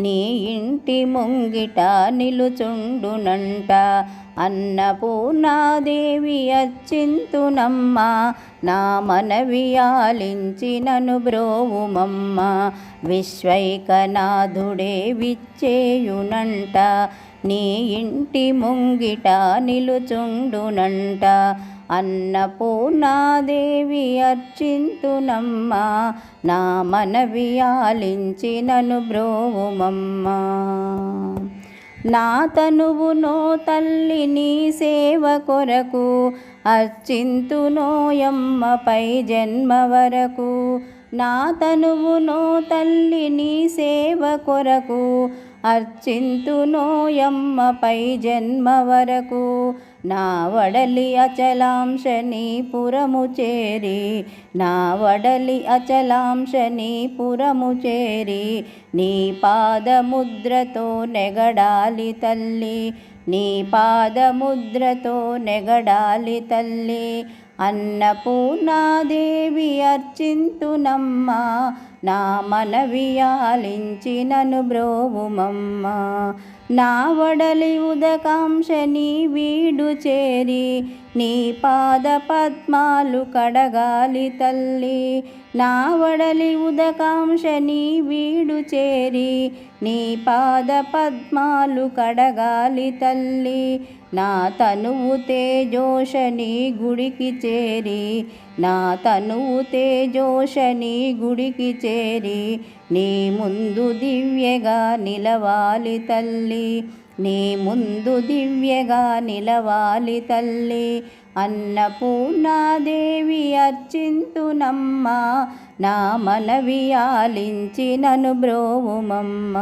నీ ఇంటి ముంగిట నిలుచుండునంట. అన్నపూర్ణాదేవి అచ్చింతునమ్మ నా మనవి ఆలించినను బ్రోవుమమ్మ. విశ్వైకనాథుడే విచ్చేయునంట నీ ఇంటి ముంగిట నిలుచుండునంట. అన్నపూర్ణాదేవి అర్చింతునమ్మ నా మనవి ఆలించినను బ్రోవుమమ్మ. నా తనువునో తల్లి నీ సేవ కొరకు అర్చింతునోయమ్మపై జన్మ వరకు. నా తనువునో తల్లి నీ సేవ కొరకు అర్చింతునోయమ్మపై జన్మ వరకు. నా వడలి అచలాంశని పురము చేరి నా వడలి అచలాంశని పురము చేరి నీ పాదముద్రతో నెగడాలి తల్లి నీ పాదముద్రతో నెగడాలి తల్లి. అన్నపూర్ణాదేవి అర్చింతునమ్మ నా మనవి ఆలించినను బ్రోవుమమ్మ. నా వడలి ఉదకాంశని వీడు చేరి నీ పాద పద్మాలు కడగాలి తల్లి. నా వడలి ఉదకాంశని వీడు చేరి. నీ పాద పద్మాలు కడగాలి తల్లి. నా తనువు తేజోషని గుడికి చేరి. నా తనువు తేజోషని గుడికి చేరి. నీ ముందు దివ్యగా నిలవాలి తల్లి. నీ ముందు దివ్యగా నిలవాలి తల్లి. అన్నపూర్ణాదేవి అర్చింతునమ్మ నా మనవి ఆలించినను బ్రోవుమమ్మ.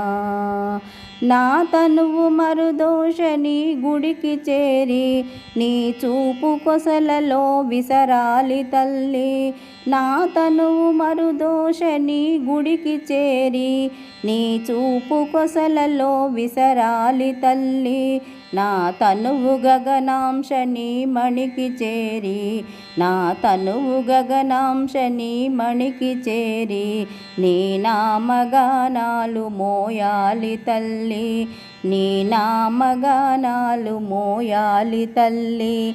నా తనువు మరుదోషని గుడికి చేరి నీ చూపు కొసలలో విసరాలి తల్లి. నా తనువు మరుదోషని గుడికి చేరి నీ చూపు కొసలలో విసరాలి తల్లి. నా తనువు గగనాంశని మణికి చేరి. నా తనువు గగనాంశని మణికి చేరి. నీ నామగానాలు మోయాలి తల్లి. నీ నామగానాలు మోయాలి తల్లి.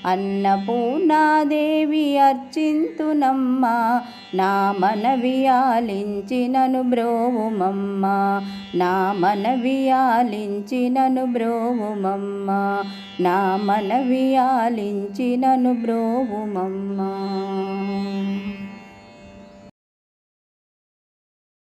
అన్నపూర్ణాదేవి అర్చింతునమ్మ నా మనవి ఆలించినను బ్రోవుమమ్మ నా మనవి ఆలించినను బ్రోవుమమ్మ నా మనవి ఆలించినను బ్రోవుమమ్మ.